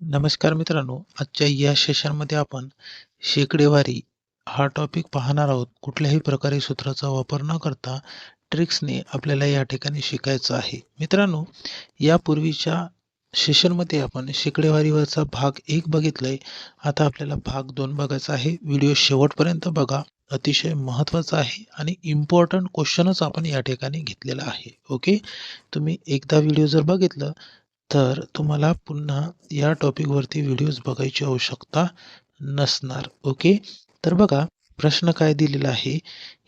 नमस्कार मित्रांनो आजच्या या सेशनमध्ये आपण शेकडेवारी हा टॉपिक पाहणार आहोत. कुठल्याही प्रकारे सूत्राचा वापर न करता ट्रिक्सने आपल्याला या ठिकाणी शिकायचं आहे. मित्रांनो यापूर्वीच्या सेशनमध्ये आपण शेकडेवारीवरचा भाग एक बघितलाय. आता आपल्याला भाग दोन बघायचा आहे. व्हिडिओ शेवटपर्यंत बघा. अतिशय महत्त्वाचा आहे आणि इम्पॉर्टंट क्वेश्चनच आपण या ठिकाणी घेतलेला आहे. ओके? तुम्ही एकदा व्हिडिओ जर बघितलं तर तुम्हाला पुन्हा या टॉपिकवरती व्हिडिओज बघायची आवश्यकता नसणार. ओके तर बघा प्रश्न काय दिलेला आहे?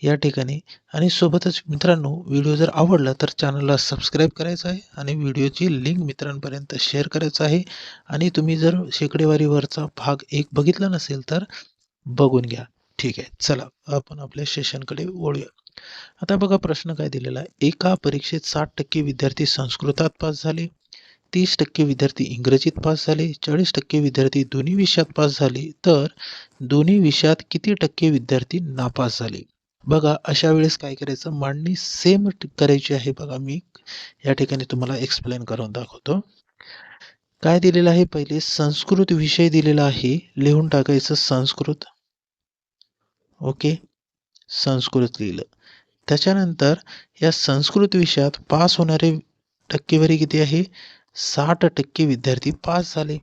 या ठिकाणी. आणि सोबतच मित्रांनो व्हिडिओ जर आवडला तर चॅनलला सबस्क्राईब करायचं आहे आणि व्हिडिओची लिंक मित्रांपर्यंत शेअर करायचं आहे. आणि तुम्ही जर शेकडेवारीवरचा भाग एक बघितला नसेल तर बघून घ्या. ठीक आहे? चला आपण आपल्या सेशनकडे वळूया. आता बघा प्रश्न काय दिलेला आहे? एका परीक्षेत साठ टक्के विद्यार्थी संस्कृतात पास झाले. तीस टक्के विद्यार्थी इंग्रजीत पास झाले चाळीस टक्के विद्यार्थी दोन्ही विषयात पास झाले तर दोन्ही विषयात किती टक्के विद्यार्थी नापास झाले? बघा अशा वेळेस काय करायचं? मांडणी सेम करायची आहे. बघा मी या ठिकाणी तुम्हाला एक्सप्लेन करून दाखवतो. काय दिलेलं आहे? पहिले संस्कृत विषय दिलेला आहे. लिहून टाकायचं संस्कृत. ओके? संस्कृत लिहिलं. त्याच्यानंतर या संस्कृत विषयात पास होणारे टक्केवारी किती आहे? साठ टक्के विद्यार्थी पास झाले.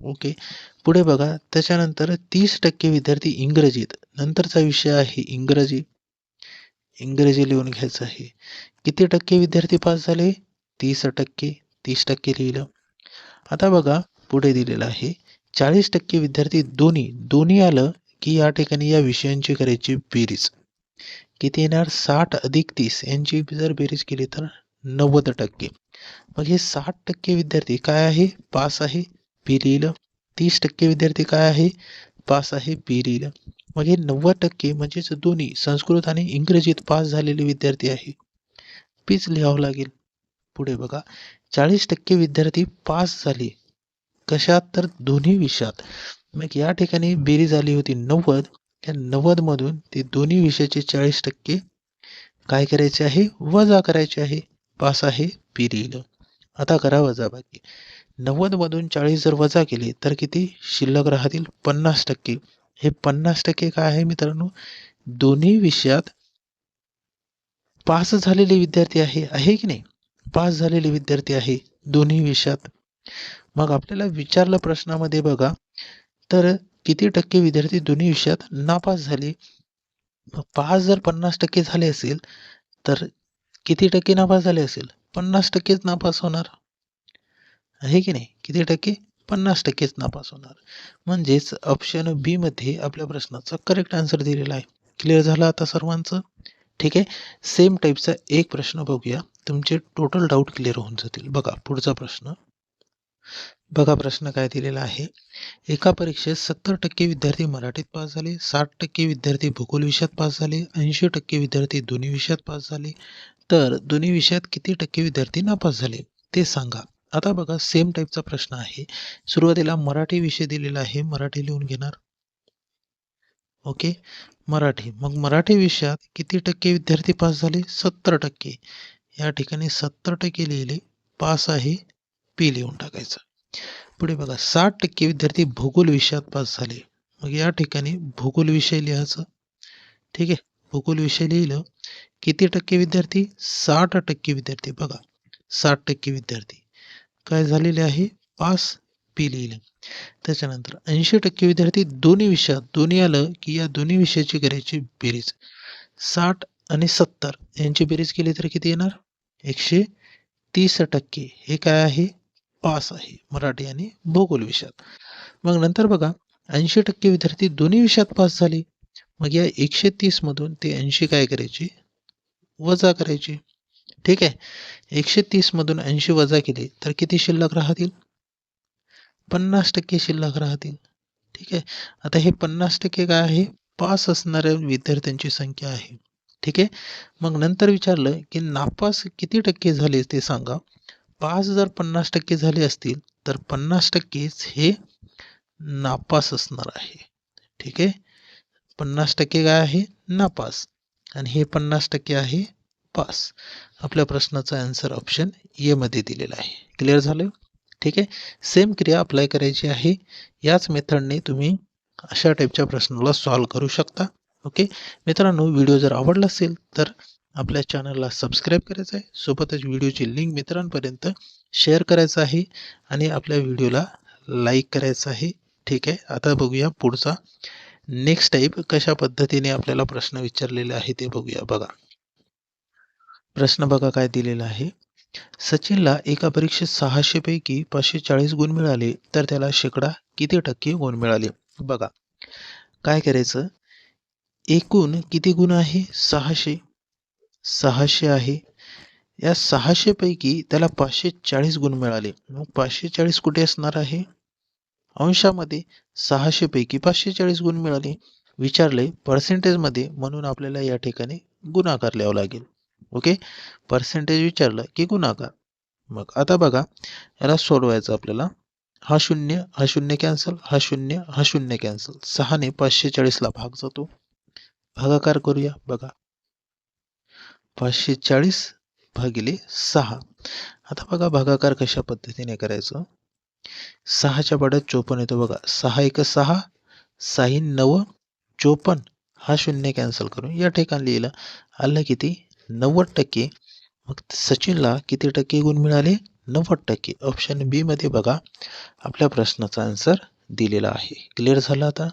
ओके पुढे बघा. त्याच्यानंतर तीस टक्के विद्यार्थी इंग्रजीत. नंतरचा विषय आहे इंग्रजी. इंग्रजी लिहून घ्यायचं आहे. किती टक्के विद्यार्थी पास झाले? तीस टक्के. तीस टक्के लिहिलं. आता बघा पुढे दिलेलं आहे. चाळीस टक्के विद्यार्थी दोन्ही. दोन्ही आलं की या ठिकाणी या विषयांची करायची बेरीज. किती येणार? साठ अधिक तीस. यांची जर बेरीज केली तर नव्वद टक्के. मग हे साठ टक्के विद्यार्थी काय आहे? पास आहे पी लिहिलं तीस टक्के विद्यार्थी काय आहे? पास आहे पी लिहिलं मग हे नव्वद टक्के म्हणजेच दोन्ही संस्कृत आणि इंग्रजीत पास झालेले विद्यार्थी आहे. पीच लिहावं लागेल. पुढे बघा. चाळीस टक्के विद्यार्थी पास झाले. कशात? तर दोन्ही विषयात. मग या ठिकाणी बेरीज आली होती नव्वद. या नव्वद मधून ते दोन्ही विषयाचे चाळीस टक्के काय करायचे आहे? वजा करायचे आहे. पास आहे पी लिहिलं आता करा वजाबाकी. नव्वदमधून नव्वद मधून चाळीस जर वजा केली तर किती? शिल्लक राहतील पन्नास टक्के. हे पन्नास टक्के काय आहे मित्रांनो? दोन्ही विषयात पास झालेले विद्यार्थी आहे आहे की नाही? पास झालेले विद्यार्थी आहे दोन्ही विषयात. मग आपल्याला विचारलं प्रश्नामध्ये बघा. तर किती टक्के विद्यार्थी दोन्ही विषयात नापास झाले? पास जर पन्नास टक्के झाले असेल तर किती टक्के नापास झाले असेल? पन्नास टक्केच नापास होणार. आहे की नाही? किती टक्के? पन्नास टक्केच नापास होणार. म्हणजेच ऑप्शन बी मध्ये आपल्या प्रश्नाचा करेक्ट आन्सर दिलेला आहे. क्लिअर झालं आता सर्वांचं? ठीक आहे. सेम टाईपचा एक प्रश्न बघूया. तुमचे टोटल डाऊट क्लिअर होऊन जातील. बघा पुढचा प्रश्न. बघा प्रश्न काय दिलेला आहे. एका परीक्षेत सत्तर टक्के विद्यार्थी मराठीत पास झाले साठ टक्के विद्यार्थी भूगोल विषयात पास झाले ऐंशी टक्के विद्यार्थी दोन्ही विषयात पास झाले तर दोन्ही विषयात किती टक्के विद्यार्थी नापास झाले ते सांगा. आता बघा सेम टाईपचा प्रश्न आहे. सुरुवातीला मराठी विषय दिलेला आहे. मराठी लिहून घेणार? ओके मराठी. मग मराठी विषयात किती टक्के विद्यार्थी पास झाले? सत्तर टक्के. या ठिकाणी सत्तर टक्के लिहिले. पास आहे. पी लिहून टाकायचं. पुढे बघा साठ टक्के विद्यार्थी भूगोल विषयात पास झाले. मग या ठिकाणी भूगोल विषय लिहायचं. ठीक आहे? भूगोल विषय लिहिलं. किती टक्के विद्यार्थी? साठ टक्के विद्यार्थी बघा. साठ टक्के विद्यार्थी. काय झालेले आहे? पास पी लिहिलं त्याच्यानंतर ऐंशी टक्के विद्यार्थी दोन्ही विषयात दोन्ही आलं की या दोन्ही विषयाची करायची बेरीज. साठ आणि सत्तर यांची बेरीज केली तर किती येणार? एकशे तीस टक्के. हे काय आहे? पास आहे. मराठी आणि भूगोल विषयात. मग नंतर बघा. ऐंशी टक्के विद्यार्थी दोन्ही विषयात पास झाले. मग या एकशे तीस मधून ते ऐंशी काय करायचे? वजा करायची. ठीक आहे? एकशे तीसमधून ऐंशी वजा केली तर किती शिल्लक राहतील? पन्नास टक्के शिल्लक राहतील. ठीक आहे? आता हे पन्नास टक्के काय आहे? पास असणाऱ्या विद्यार्थ्यांची संख्या आहे. ठीक आहे? मग नंतर विचारलं की नापास किती टक्के झाले ते सांगा. पास जर पन्नास टक्के झाले असतील तर पन्नास टक्केच हे नापास असणार आहे. ठीक आहे? पन्नास टक्के काय आहे? नापास. आणि हे पन्नास टक्के आहे पास. आपल्या प्रश्नाचा आन्सर ऑप्शन एमध्ये दिलेला आहे. क्लिअर झालं? ठीक आहे? सेम क्रिया अप्लाय करायची आहे. याच मेथडने तुम्ही अशा टाईपच्या प्रश्नाला सॉल्व करू शकता. ओके मित्रांनो व्हिडिओ जर आवडला असेल तर आपल्या चॅनलला सबस्क्राईब करायचं आहे. सोबतच व्हिडिओची लिंक मित्रांपर्यंत शेअर करायचं आहे. आणि आपल्या व्हिडिओला लाईक करायचं आहे. ठीक आहे? आता बघूया पुढचा नेक्स्ट टाईप कशा पद्धतीने आपल्याला प्रश्न विचारलेले आहे ते बघूया. बघा. प्रश्न बघा काय दिलेला आहे. सचिनला एका परीक्षेत सहाशेपैकी पाचशे चाळीस गुण मिळाले तर त्याला शेकडा किती टक्के गुण मिळाले? बघा. काय करायचं? एकूण किती गुण आहे? सहाशे. सहाशे आहे. या सहाशेपैकी त्याला पाचशे चाळीस गुण मिळाले. मग पाचशे चाळीस कुठे असणार आहे? अंशामध्ये सहाशेपैकी पाचशे चाळीस गुण मिळाले. विचारले पर्सेंटेजमध्ये म्हणून आपल्याला या ठिकाणी गुणाकार लिहावं लागेल. ओके पर्सेंटेज विचारलं की गुणाकार. मग आता बघा याला सोडवायचं आपल्याला. हा शून्य हा शून्य कॅन्सल हा शून्य हा शून्य कॅन्सल सहाने पाचशे चाळीसला भाग जातो. भागाकार करूया बघा. पाचशे चाळीस भागिले सहा. आता बघा भागाकार कशा पद्धतीने करायचं. सहाच्या पाड्यात चोपन्न येतो बघा. सहा एक सहा साही नव चोपन्न. हा शून्य कॅन्सल करून या ठिकाणी लिहिलं. आलं किती? नव्वद टक्के. मग सचिनला किती टक्के गुण मिळाले? नव्वद टक्के. ऑप्शन बी मध्ये बघा. आपल्या प्रश्नाचा आन्सर दिलेला आहे. क्लिअर झाला आता?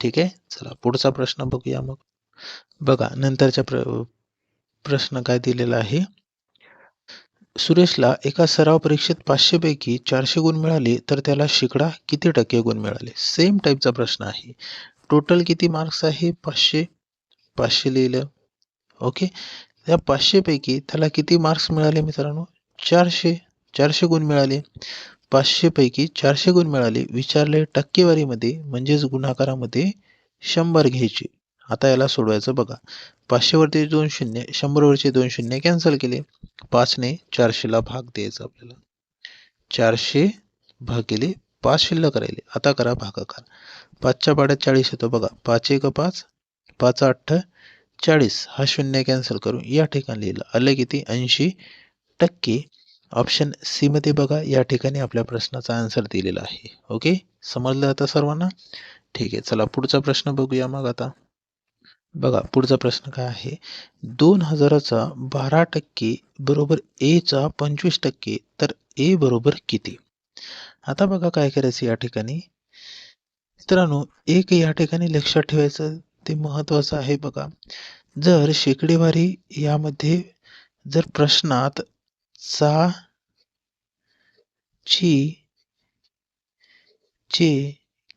ठीक आहे? चला पुढचा प्रश्न बघूया मग. बघा नंतरच्या प्र प्रश्न काय दिलेला आहे? सुरेशला एका सराव परीक्षेत पाचशेपैकी चारशे गुण मिळाले तर त्याला शेकडा किती टक्के गुण मिळाले? सेम टाईपचा प्रश्न आहे. टोटल किती मार्क्स आहे? पाचशे? पाचशे लिहिलं. ओके या पाचशेपैकी त्याला किती मार्क्स मिळाले मित्रांनो? चारशे. चारशे गुण मिळाले. पाचशेपैकी चारशे गुण मिळाले. विचारले टक्केवारीमध्ये म्हणजेच गुणाकारामध्ये शंभर घ्यायचे. आता याला सोडवायचं बघा. पाचशेवरती दोन शून्य शंभरवरचे दोन शून्य कॅन्सल केले. पाचने चारशेला भाग द्यायचा आपल्याला. चारशे भागिले पाच शिल्लक राहिले. आता करा भागाकार. पाचच्या पाड्यात चाळीस येतो बघा. पाच एक पाच पाच अठ्ठ चाळीस. हा शून्य कॅन्सल करून या ठिकाणी लिहिलं. आलं किती? ऐंशी टक्के. ऑप्शन सीमध्ये बघा या ठिकाणी आपल्या प्रश्नाचा आन्सर दिलेला आहे. ओके समजलं आता सर्वांना? ठीक आहे. चला पुढचा प्रश्न बघूया मग आता. बघा पुढचा प्रश्न काय आहे? दोन हजाराचा बारा टक्के बरोबर एचा पंचवीस टक्के तर ए बरोबर किती? आता बघा काय करायचं या ठिकाणी. मित्रांनो एक या ठिकाणी लक्षात ठेवायचं ते महत्वाचं आहे बघा. जर शेकडेवारी यामध्ये जर प्रश्नात चा ची चे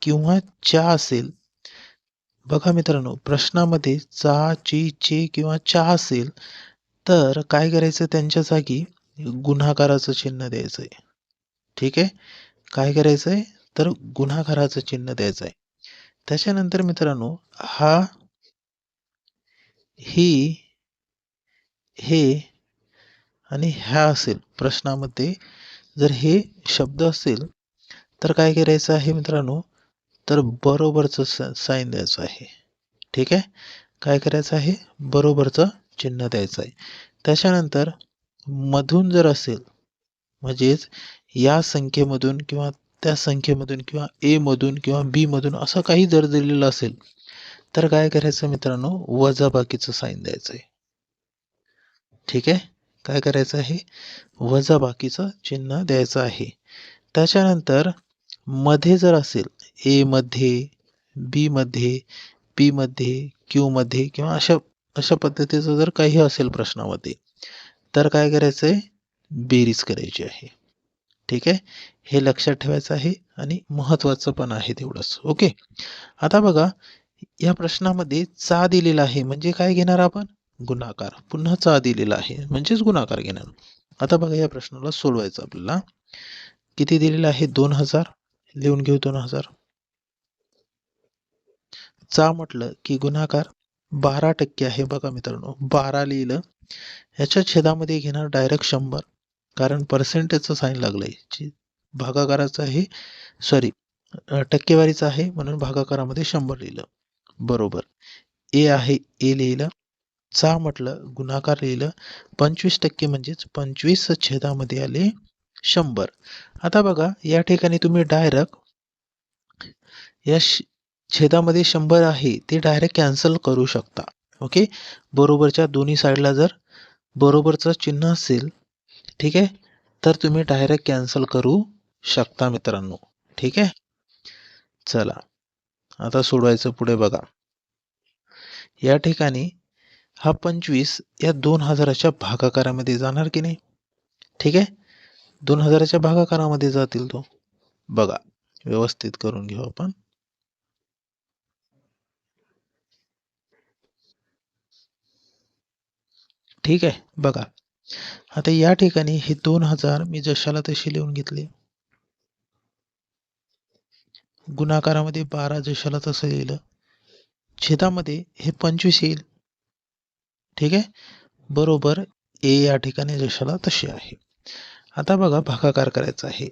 किंवा चा असेल बघा मित्रांनो प्रश्नामध्ये चा ची चे किंवा चा असेल तर काय करायचं त्यांच्या जागी? गुन्हाकाराचं चिन्ह द्यायचंय. ठीक आहे? काय करायचंय? तर गुन्हाकाराचं चिन्ह द्यायचं आहे त्याच्यानंतर मित्रांनो हा ही हे आणि ह्या असेल प्रश्नामध्ये. जर हे शब्द असेल तर काय करायचं आहे मित्रांनो? तर बरोबरचं साईन द्यायचं आहे. ठीक आहे? काय करायचं आहे? बरोबरचं चिन्ह द्यायचं आहे. त्याच्यानंतर मधून जर असेल म्हणजेच या संख्येमधून किंवा त्या संख्येमधून किंवा एमधून किंवा बीमधून असं काही जर दिलेलं असेल तर काय करायचं मित्रांनो? वजाबाकीचं साईन द्यायचं आहे. ठीक आहे? काय करायचं आहे? वजाबाकीचं चिन्ह द्यायचं आहे. त्याच्यानंतरमध्ये जर असेल ए मध्ये बी मध्ये पी मध्ये क्यू मध्ये किंवा अशा अशा पद्धतीचं जर काही असेल प्रश्नामध्ये तर काय करायचं आहे बेरीज करायची आहे. ठीक आहे? हे लक्षात ठेवायचं आहे आणि महत्त्वाचं पण आहे तेवढंच. ओके? आता बघा या प्रश्नामध्ये चा दिलेला आहे म्हणजे काय घेणार आपण? गुणाकार. पुन्हा चा दिलेला आहे म्हणजेच गुणाकार घेणार. आता बघा या प्रश्नाला सोडवायचं आपल्याला. किती दिलेलं आहे? दोन हजार. लिहून घेऊ दोन हजार. चा म्हटलं की गुणाकार बारा टक्के आहे बघा मित्रांनो. बारा लिहिलं. ह्याच्या छेदामध्ये घेणार डायरेक्ट शंभर. कारण पर्सेंटेजचं साईन लागलंय. भागाकाराचं आहे सॉरी टक्केवारीचं आहे म्हणून भागाकारामध्ये शंभर लिहिलं. बरोबर. ए आहे ए लिहिलं. चा म्हटलं गुणाकार लिहिलं. पंचवीस टक्के म्हणजेच पंचवीस छेदामध्ये आले शंभर. आता बघा या ठिकाणी तुम्ही डायरेक्ट या श- छेदामध्ये शंभर आहे ते डायरेक्ट कॅन्सल करू शकता. ओके बरोबरच्या दोन्ही साईडला जर बरोबरचं चिन्ह असेल ठीक आहे? तर तुम्ही डायरेक्ट कॅन्सल करू शकता मित्रांनो. ठीक आहे? चला. आता सोडवायचं पुढे बघा. या ठिकाणी हा पंचवीस या दोन हजाराच्या भागाकारामध्ये जाणार की नाही? ठीक आहे? दोन हजाराच्या भागाकारामध्ये जातील तो. बघा. व्यवस्थित करून घेऊ आपण. ठीक आहे? बघा. आता या ठिकाणी हे दोन हजार मी जशाला तशी लिहून घेतले. गुणाकारामध्ये बारा जशाला तसं लिहिलं. छेदामध्ये हे पंचवीस येईल. ठीक आहे? बरोबर ए या ठिकाणी जशाला तशी आहे. आता बघा भागाकार करायचा आहे.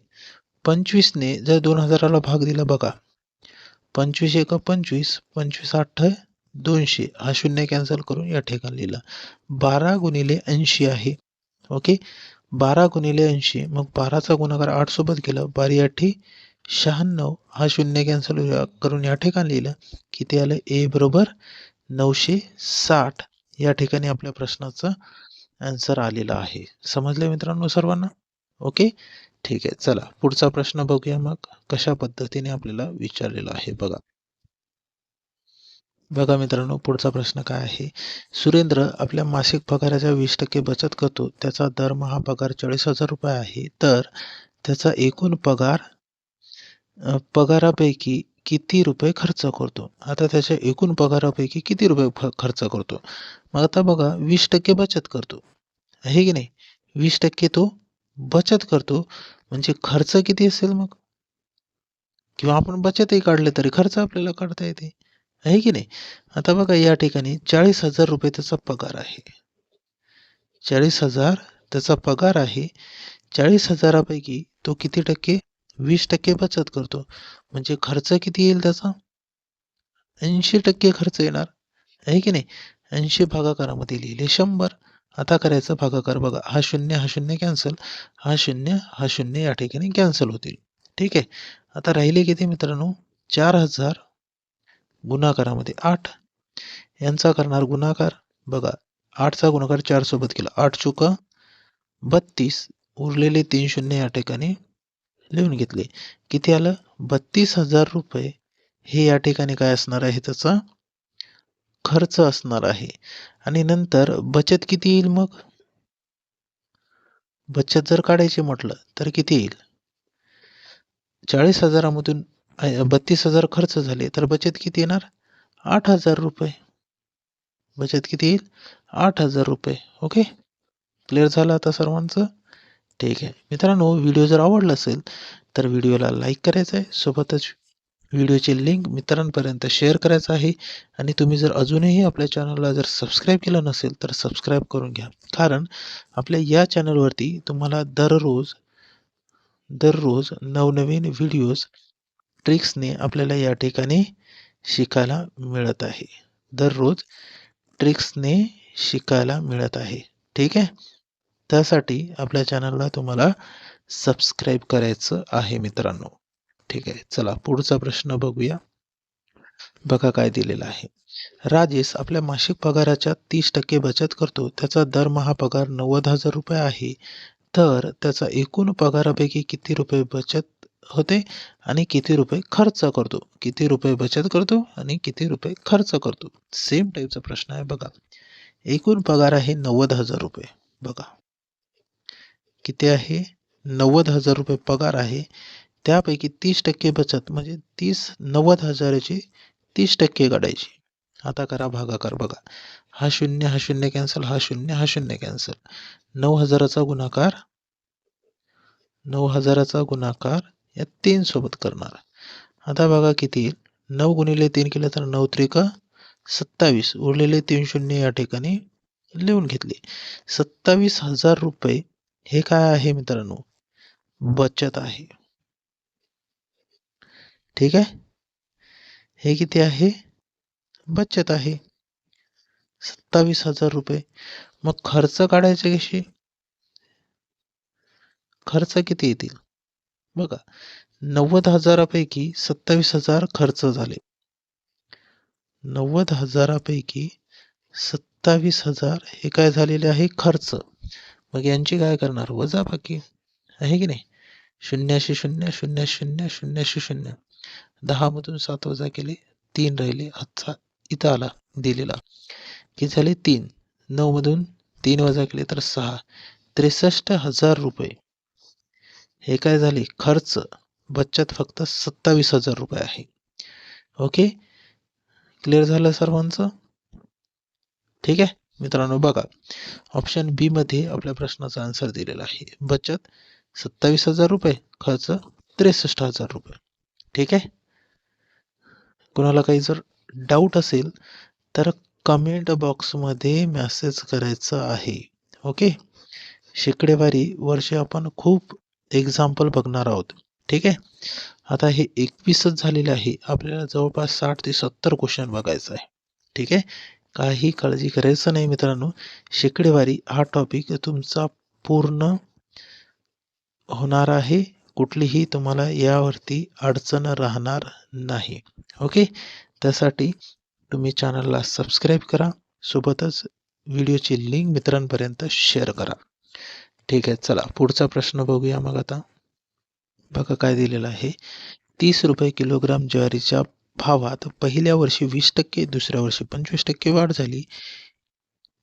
पंचवीसने जर दोन हजाराला भाग दिला बघा. पंचवीस एक पंचवीस पंचवीस आठ दोनशे हा शून्य कॅन्सल करून या ठिकाणी लिहिला. बारा गुणिले ऐंशी आहे. ओके बारा गुणिले ऐंशी मग बाराचा गुणाकार आठ सोबत केला. बारी आठी शहाण्णव हा शून्य कॅन्सल करून या ठिकाणी लिहिलं. किती आलं? ए बरोबर नऊशे साठ. या ठिकाणी आपल्या प्रश्नाचं आन्सर आलेला आहे. समजलं मित्रांनो सर्वांना? ओके ठीक आहे. चला पुढचा प्रश्न बघूया मग कशा पद्धतीने आपल्याला विचारलेला आहे. बघा. बघा मित्रांनो पुढचा प्रश्न काय आहे? सुरेंद्र आपल्या मासिक पगाराच्या वीस टक्के बचत करतो त्याचा दरमहा पगार चाळीस हजार रुपये आहे. तर त्याचा एकूण पगार पगारापैकी किती रुपये खर्च करतो? आता त्याच्या एकूण पगारापैकी किती रुपये खर्च करतो? मग आता बघा वीस टक्के बचत करतो. आहे की नाही? वीस टक्के तो बचत करतो. म्हणजे खर्च किती असेल मग? किंवा आपण बचतही काढले तरी खर्च आपल्याला काढता येते. आहे की नाही? आता बघा या ठिकाणी चाळीस हजार रुपये त्याचा पगार आहे. चाळीस हजार त्याचा पगार आहे. चाळीस हजारापैकी तो किती टक्के? वीस टक्के बचत करतो. म्हणजे खर्च किती येईल त्याचा? ऐंशी टक्के खर्च येणार. आहे की नाही? ऐंशी भागाकारामध्ये लिहिले शंभर. आता करायचा भागाकार बघा. हा शून्य हा शून्य कॅन्सल. हा शून्य हा शून्य या ठिकाणी कॅन्सल होतील. ठीक आहे. आता राहिले किती मित्रांनो? चार हजार गुणाकारामध्ये आठ. यांचा करणार गुणाकार बघा आठचा गुणाकार चार सोबत केला. आठ चुक बत्तीस. उरलेले तीन शून्य या ठिकाणी लिहून घेतले. किती आलं? बत्तीस हजार रुपये. हे या ठिकाणी काय असणार आहे? त्याचा खर्च असणार आहे. आणि नंतर बचत किती येईल मग? बचत जर काढायची म्हटलं तर किती येईल? चाळीस हजारामधून बत्तीस हजार खर्च झाले तर बचत किती येणार? आठ हजार रुपये. बचत किती येईल? आठ हजार रुपये. ओके क्लिअर झालं आता सर्वांचं? ठीक आहे. मित्रांनो व्हिडिओ जर आवडला असेल तर व्हिडिओला लाईक करायचं आहे. सोबतच व्हिडिओची लिंक मित्रांपर्यंत शेअर करायचं आहे. आणि तुम्ही जर अजूनही आपल्या चॅनलला जर सबस्क्राईब केलं नसेल तर सबस्क्राईब करून घ्या. कारण आपल्या या चॅनलवरती तुम्हाला दररोज दररोज नवनवीन व्हिडिओज ट्रिक्सने आपल्याला या ठिकाणी शिकायला मिळत आहे. दररोज ट्रिक्सने शिकायला मिळत आहे. ठीक आहे? त्यासाठी आपल्या चॅनलला तुम्हाला सबस्क्राईब करायचं आहे मित्रांनो. ठीक आहे? चला पुढचा प्रश्न बघूया. बघा काय दिलेला आहे. राजेश आपल्या मासिक पगाराच्या तीस टक्के बचत करतो. त्याचा दरमहा पगार नव्वद हजार रुपये आहे. तर त्याचा एकूण पगारापैकी किती रुपये बचत होते आणि किती रुपये खर्च करतो किती रुपये बचत करतो आणि किती रुपये खर्च करतो. सेम टाईपचा प्रश्न आहे बघा. एकूण पगार आहे नव्वद हजार रुपये. बघा. किती आहे? नव्वद हजार रुपये पगार आहे. त्यापैकी तीस टक्के बचत म्हणजे तीस नव्वद हजाराची तीस टक्के काढायची. आता करा भागाकार बघा. हा शून्य हा शून्य कॅन्सल हा शून्य हा शून्य कॅन्सल नऊ हजाराचा गुणाकार नऊ हजाराचा गुणाकार या तीन सोबत करणार. आता बघा किती येईल. नऊ गुणिले तीन केलं तर नऊ त्रिका सत्तावीस. उरलेले तीन शून्य या ठिकाणी लिहून घेतले. सत्तावीस हजार रुपये हे काय आहे मित्रांनो? बचत आहे. ठीक आहे? हे किती आहे? बचत आहे. सत्तावीस हजार रुपये. मग खर्च काढायचे कसे? खर्च किती येतील? बघा नव्वद हजारापैकी सत्तावीस हजार खर्च झाले. नव्वद हजारापैकी सत्तावीस हजार हे काय झालेले आहे? खर्च. मग यांची काय करणार? वजा बाकी आहे की नाही? शून्याशी शून्य शून्य शून्य शून्याशी शून्य. दहा मधून सात वजा केले तीन राहिले. आजचा इथं आला दिलेला. की झाले? तीन. नऊ मधून तीन वजा केले तर सहा. त्रेसष्ट हजार रुपये. हे काय झाले? खर्च. बचत फक्त सत्तावीस हजार रुपये आहे. ओके क्लिअर झालं सर्वांचं? ठीक आहे? मित्रांनो बघा. ऑप्शन बी मध्ये आपल्या प्रश्नाचा आन्सर दिलेला आहे. बचत सत्तावीस हजार रुपये खर्च त्रेसष्ट हजार रुपये. ठीक आहे? कोणाला काही जर डाऊट असेल तर कमेंट बॉक्समध्ये मेसेज करायचं आहे. ओके शेकडेवारी वर्षे आपण खूप एक्झाम्पल बघणार आहोत. ठीक आहे? आता हे एकवीसच झालेलं आहे. आपल्याला जवळपास साठ ते सत्तर क्वेश्चन बघायचं आहे. ठीक आहे? काही काळजी करायचं नाही मित्रांनो. शेकडेवारी हा टॉपिक तुमचा पूर्ण होणार आहे. कुठलीही तुम्हाला यावरती अडचण राहणार नाही. ओके? त्यासाठी तुम्ही चॅनलला सबस्क्राईब करा. सोबतच व्हिडिओची लिंक मित्रांपर्यंत शेअर करा. ठीक आहे चला. पुढचा प्रश्न बघूया मग आता. बघा काय दिलेलं आहे. तीस रुपये किलोग्राम ज्वारीच्या भावात पहिल्या वर्षी वीस टक्के दुसऱ्या वर्षी पंचवीस टक्के वाढ झाली.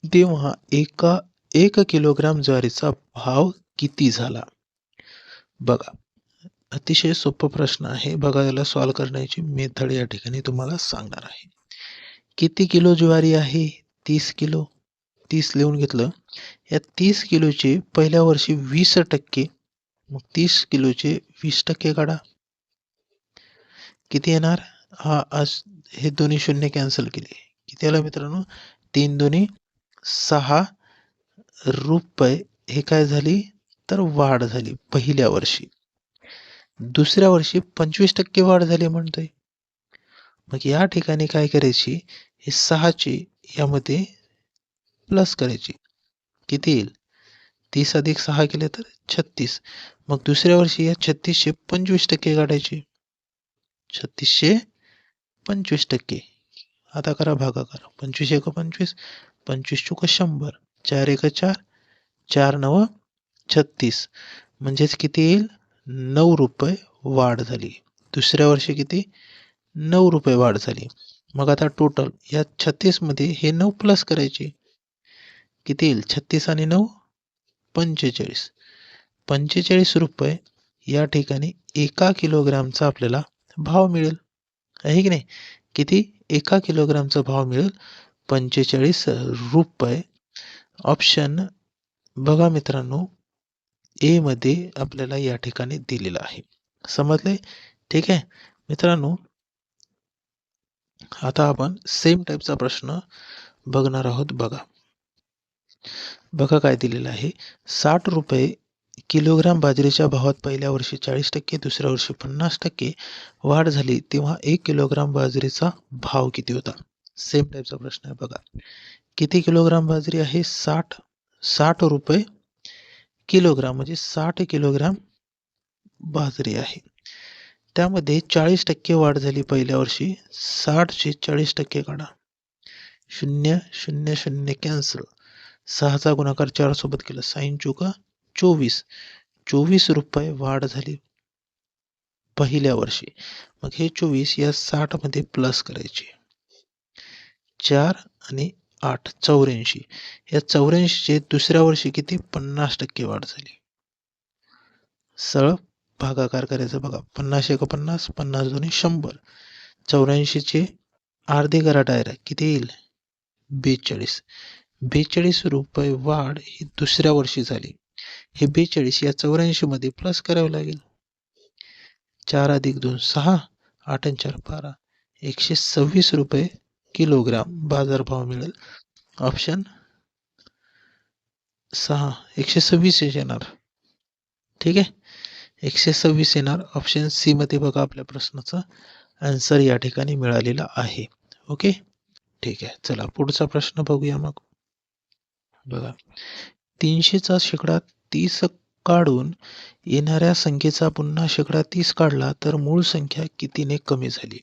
तेव्हा एका एक किलोग्राम ज्वारीचा भाव किती झाला? बघा. अतिशय सोपा प्रश्न आहे. बघा याला सॉल्व करण्याची मेथड या ठिकाणी तुम्हाला सांगणार आहे. किती किलो ज्वारी आहे? तीस किलो? तीस लिहून घेतलं. या तीस किलोचे पहिल्या वर्षी वीस टक्के मग तीस किलोचे वीस टक्के काढा. किती येणार? हा आज हे दोन्ही शून्य कॅन्सल केले. किती आलं मित्रांनो? तीन दोन्ही सहा रुपये. हे काय झाली? तर वाढ झाली पहिल्या वर्षी. दुसऱ्या वर्षी पंचवीस टक्के वाढ झाली म्हणतोय. मग या ठिकाणी काय करायची? हे सहाची यामध्ये प्लस करायची. किती येईल? तीस अधिक सहा केले तर छत्तीस. मग दुसऱ्या वर्षी या छत्तीसशे पंचवीस टक्के काढायचे. छत्तीसशे पंचवीस टक्के. आता करा भागाकार. पंचवीस एक पंचवीस पंचवीस चुक शंभर. चार एक चार चार नव छत्तीस. म्हणजेच किती येईल? नऊ रुपये वाढ झाली. दुसऱ्या वर्षी किती? नऊ रुपये वाढ झाली. मग आता टोटल या छत्तीसमध्ये हे नऊ प्लस करायचे. किती येईल छत्तीस आणि नऊ? पंचेचाळीस. पंचेचाळीस रुपये या ठिकाणी एका किलोग्रामचा आपल्याला भाव मिळेल. आहे की नाही? किती? एका किलोग्रामचा भाव मिळेल. पंचेचाळीस रुपये. ऑप्शन बघा मित्रांनो एमध्ये आपल्याला या ठिकाणी दिलेला आहे. समजले? ठीक आहे? मित्रांनो आता आपण सेम टाईपचा प्रश्न बघणार आहोत बघा. बघा काय दिलेलं आहे. साठ रुपये किलोग्राम बाजरीच्या भावात पहिल्या वर्षी चाळीस टक्के दुसऱ्या वर्षी पन्नास टक्के वाढ झाली तेव्हा एक किलोग्राम बाजरीचा भाव किती होता? सेम टाईपचा प्रश्न आहे बघा. किती किलोग्राम बाजरी आहे? साठ साठ रुपये किलोग्राम म्हणजे साठ किलोग्राम बाजरी आहे. त्यामध्ये चाळीस टक्के वाढ झाली पहिल्या वर्षी साठशे चाळीस टक्के काढा. शून्य शून्य शून्य कॅन्सल सहाचा गुणाकार चार सोबत केला. साईन चुका चोवीस. चोवीस रुपये वाढ झाली पहिल्या वर्षी. मग हे चोवीस या साठमध्ये प्लस करायचे. चार आणि आठ चौऱ्याऐंशी. या चौऱ्याऐंशीचे दुसऱ्या वर्षी किती? पन्नास टक्के वाढ झाली. सरळ भागाकार करायचा बघा. पन्नास एक पन्नास पन्नास दोन्ही शंभर. चौऱ्याऐंशीचे अर्धे करा डायरेक्ट किती येईल? बेचाळीस. बेचाळीस रुपये वाढ ही दुसऱ्या वर्षी झाली. हे बेचाळीस या चौऱ्याऐंशी मध्ये प्लस करावे लागेल. चार अधिक दोन सहा आठ आणि चार बारा. एकशे सव्वीस रुपये किलोग्राम बाजारभाव मिळेल. ऑप्शन सहा. एकशे सव्वीस येणार. ठीक आहे? एकशे सव्वीस येणार. ऑप्शन सी मध्ये बघा आपल्या प्रश्नाचा आन्सर या ठिकाणी मिळालेला आहे. ओके ठीक आहे. चला पुढचा प्रश्न बघूया मग. बघा. तीनशेचा शेकडा तीस काढून येणाऱ्या संख्येचा पुन्हा शेकडा तीस काढला तर मूळ संख्या कितीने कमी झाली?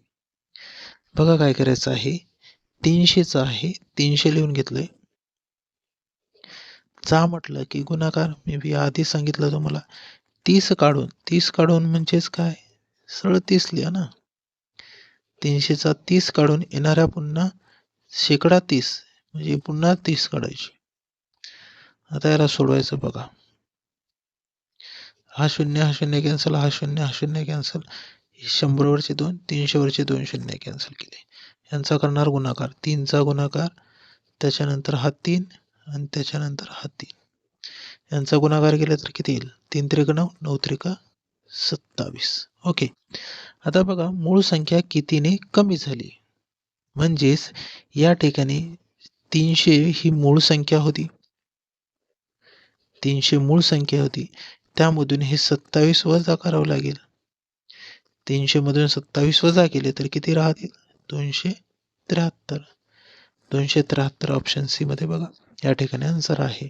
बघा काय करायचं आहे. तीनशेचं आहे. तीनशे लिहून घेतलंय. चा म्हटलं की गुणाकार मी बी आधी सांगितलं तुम्हाला. तीस काढून तीस काढून म्हणजेच काय? सरळ तीस लिहा ना. तीनशेचा तीस काढून येणाऱ्या पुन्हा शेकडा तीस म्हणजे पुन्हा तीस काढायची. आता याला सोडवायचं बघा. हा शून्य हा शून्य कॅन्सल हा शून्य हा शून्य कॅन्सल शंभरवरचे दोन तीनशेवरचे दोन शून्य कॅन्सल केले. यांचा करणार गुणाकार. तीनचा गुणाकार त्याच्यानंतर हा तीन आणि त्याच्यानंतर हा तीन. यांचा गुणाकार केला तर किती येईल? तीन त्रिक नऊ नऊ त्रिका सत्तावीस. ओके. आता बघा मूळ संख्या कितीने कमी झाली? म्हणजेच या ठिकाणी तीनशे ही मूळ संख्या होती. तीनशे मूळ संख्या होती. त्यामधून हे सत्तावीस वजा करावं लागेल. तीनशे मधून सत्तावीस वजा केले तर किती राहतील? दोनशे त्र्याहत्तर. दोनशे त्र्याहत्तर ऑप्शन सी मध्ये बघा. या ठिकाणी आन्सर आहे.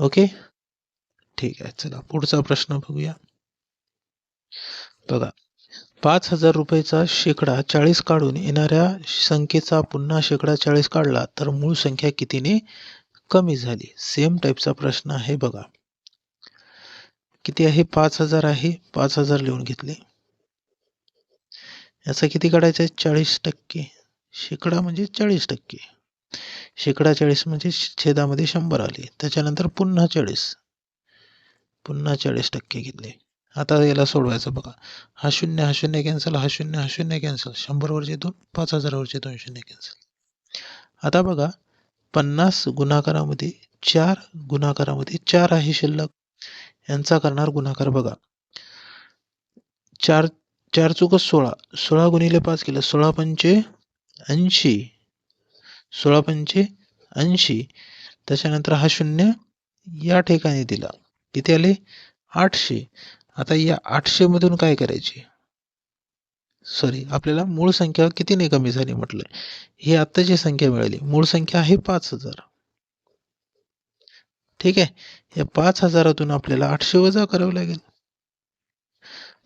ओके ठीक आहे. चला पुढचा प्रश्न बघूया. बघा. पाच हजार रुपयेचा शेकडा चाळीस काढून येणाऱ्या संख्येचा पुन्हा शेकडा चाळीस काढला तर मूळ संख्या कितीने? कमी झाली. सेम टाईपचा प्रश्न आहे बघा. किती आहे? पाच हजार आहे. पाच हजार लिहून घेतले. याचा किती काढायचं आहे? चाळीस टक्के. शेकडा म्हणजे चाळीस टक्के. शेकडा चाळीस म्हणजे छेदामध्ये शंभर आले. त्याच्यानंतर पुन्हा चाळीस. पुन्हा चाळीस टक्के घेतले. आता याला सोडवायचं बघा. हा शून्य हा शून्य कॅन्सल हा शून्य हा शून्य कॅन्सल शंभरवरचे दोन पाच हजारावरचे दोन शून्य कॅन्सल आता बघा. पन्नास गुणाकारामध्ये चार गुणाकारामध्ये चार आहे शिल्लक. यांचा करणार गुणाकार बघा. चार चार चुक सोळा. सोळा गुणिले पाच केलं सोळा पंचे ऐंशी. सोळा पंचे ऐंशी. त्याच्यानंतर हा शून्य या ठिकाणी दिला. किती आले? आठशे. आता या आठशे मधून काय करायचे? सॉरी आपल्याला मूळ संख्या कितीने कमी झाली म्हटलं. ही आत्ताची संख्या मिळाली मूळ संख्या आहे पाच हजार. ठीक आहे? या पाच हजारातून आपल्याला आठशे वजा करावं लागेल.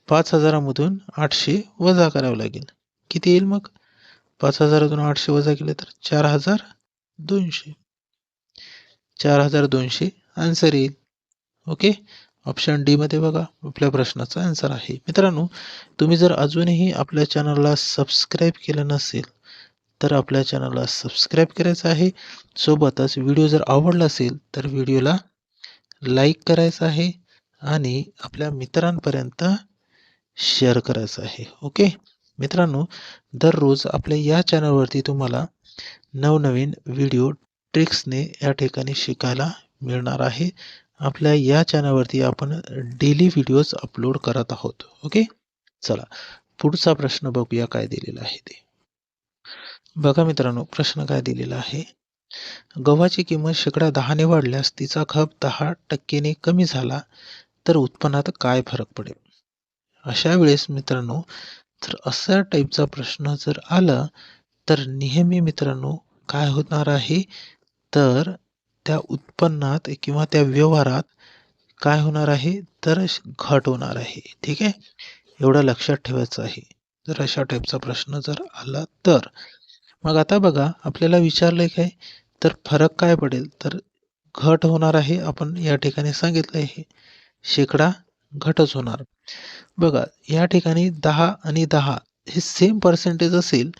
पाच हजारामधून आठशे वजा करावं लागेल. किती येईल मग? पाच हजारातून आठशे वजा केले तर चार हजार दोनशे. चार हजार दोनशे आन्सर येईल. ओके? ऑप्शन डीमध्ये बघा आपल्या प्रश्नाचा आन्सर आहे. मित्रांनो तुम्ही जर अजूनही आपल्या चॅनलला सबस्क्राईब केलं नसेल तर आपल्या चॅनलला सबस्क्राईब करायचं आहे. सोबतच व्हिडिओ जर आवडला असेल तर व्हिडिओला लाईक करायचं आहे आणि आपल्या मित्रांपर्यंत शेअर करायचं आहे. ओके मित्रांनो दररोज आपल्या या चॅनलवरती तुम्हाला नवनवीन व्हिडिओ ट्रिक्सने या ठिकाणी शिकायला मिळणार आहे. आपल्या या चॅनलवरती आपण डेली व्हिडिओज अपलोड करत आहोत. ओके चला पुढचा प्रश्न बघूया काय दिलेला आहे ते. बघा मित्रांनो प्रश्न काय दिलेला आहे? गव्हाची किंमत शेकडा दहाने वाढल्यास तिचा खप दहा टक्केने कमी झाला तर उत्पन्नात काय फरक पडेल? अशा वेळेस मित्रांनो तर अशा टाईपचा प्रश्न जर आला तर नेहमी मित्रांनो काय होणार आहे? तर त्या उत्पन्नात किंवा त्या व्यवहारात काय होणार आहे? तर घट होणार आहे. ठीक आहे? एवढं लक्षात ठेवायचं आहे. जर अशा टाईपचा प्रश्न जर आला तर. मग आता बघा आपल्याला विचारलंय काय? तर फरक काय पडेल? तर घट होणार आहे आपण या ठिकाणी सांगितलं आहे शेकडा घटच होणार. बघा या ठिकाणी दहा आणि दहा हे सेम पर्सेंटेज असेल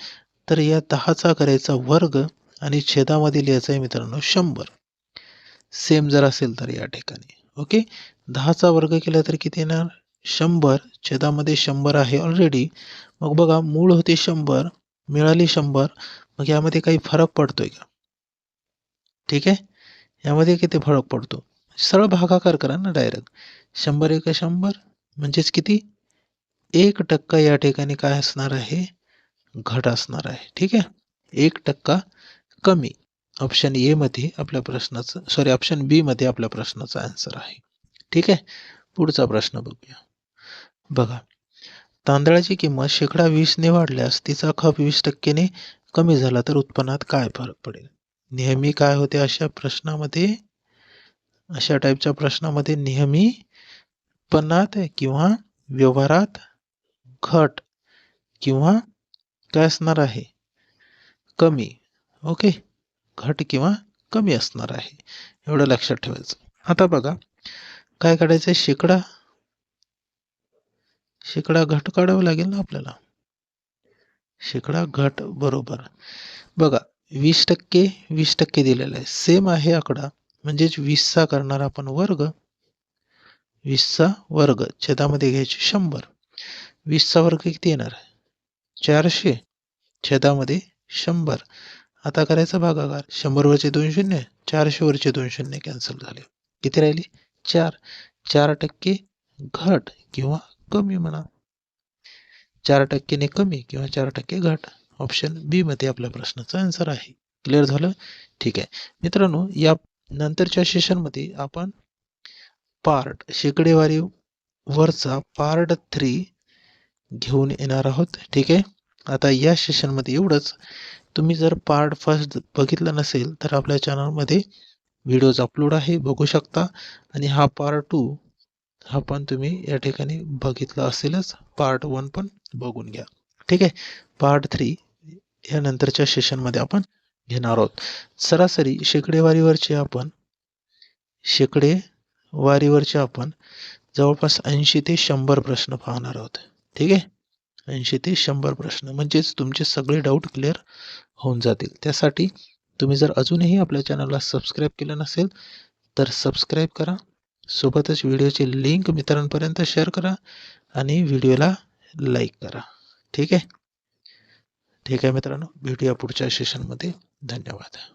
तर या दहाचा करायचा वर्ग आणि छेदामध्ये लिहायचा आहे मित्रांनो शंभर. सेम जर असेल तर या ठिकाणी. ओके दहाचा वर्ग केला तर किती येणार? शंभर. छेदामध्ये शंभर आहे ऑलरेडी मग बघा मूळ होते शंभर मिळाली शंभर. मग यामध्ये काही फरक पडतोय का? ठीक आहे? यामध्ये किती फरक पडतो? सरळ भागाकार करा ना डायरेक्ट शंभर एक शंभर म्हणजेच किती? एक टक्का या ठिकाणी काय असणार आहे? घट असणार आहे. ठीक आहे? एक टक्का कमी. ऑप्शन एमध्ये आपल्या प्रश्नाचं सॉरी ऑप्शन बीमध्ये आपल्या प्रश्नाचा आन्सर आहे. ठीक आहे? पुढचा प्रश्न बघूया. बघा. तांदळाची किंमत शेकडा वीसने वाढल्यास तिचा खप वीस टक्केने कमी झाला तर उत्पन्नात काय फरक पडेल? नेहमी काय होते अशा प्रश्नामध्ये? अशा टाईपच्या प्रश्नामध्ये नेहमी उत्पन्नात किंवा व्यवहारात घट किंवा काय असणार आहे? कमी. ओके? घट किंवा कमी असणार आहे. एवढं लक्षात ठेवायचं. आता बघा काय काढायचं? आहे शेकडा शेकडा घट काढावं लागेल ना आपल्याला? शेकडा घट बरोबर. बघा वीस टक्के वीस टक्के दिलेला आहे. सेम आहे आकडा. म्हणजेच वीसचा करणार आपण वर्ग वीसचा वर्ग. छेदामध्ये घ्यायचे शंभर. वीसचा वर्ग किती येणार चारशे. छेदामध्ये शंभर. आता करायचा भागाकार. शंभर वरचे दोन शून्य चारशे वरचे दोन शून्य कॅन्सल झाले. किती राहिली? चार. चार टक्के घट किंवा कमी म्हणा. चार टक्केने कमी किंवा चार टक्के घट. ऑप्शन बी मध्ये आपल्या प्रश्नाचा आन्सर आहे. क्लिअर झालं? ठीक आहे. मित्रांनो या नंतरच्या सेशनमध्ये आपण पार्ट शेकडेवारी वरचा पार्ट थ्री घेऊन येणार आहोत. ठीक आहे? आता या सेशनमध्ये एवढंच. तुम्ही जर पार्ट फर्स्ट बघितलं नसेल तर आपल्या चॅनलमध्ये व्हिडिओज अपलोड आहे बघू शकता. आणि हा पार्ट टू हा पण तुम्ही या ठिकाणी बघितला असेलच. पार्ट वन पण बघून घ्या. ठीक आहे? पार्ट थ्री या नंतरच्या सेशनमध्ये आपण घेणार आहोत. सरासरी शेकडेवारीवरचे आपण शेकडे वारीवरचे आपण जवळपास ऐंशी ते शंभर प्रश्न पाहणार आहोत. ठीक आहे? ऐंशी ते शंभर प्रश्न. म्हणजेच तुमचे सगळे डाऊट क्लिअर होऊन जातील. त्यासाठी तुम्ही जर अजूनही आपल्या चॅनलला सबस्क्राईब केलं नसेल तर सबस्क्राईब करा. सोबतच व्हिडिओची लिंक मित्रांपर्यंत शेअर करा आणि व्हिडिओला लाईक करा. ठीक आहे? ठीक आहे मित्रांनो भेटूया पुढच्या सेशनमध्ये धन्यवाद.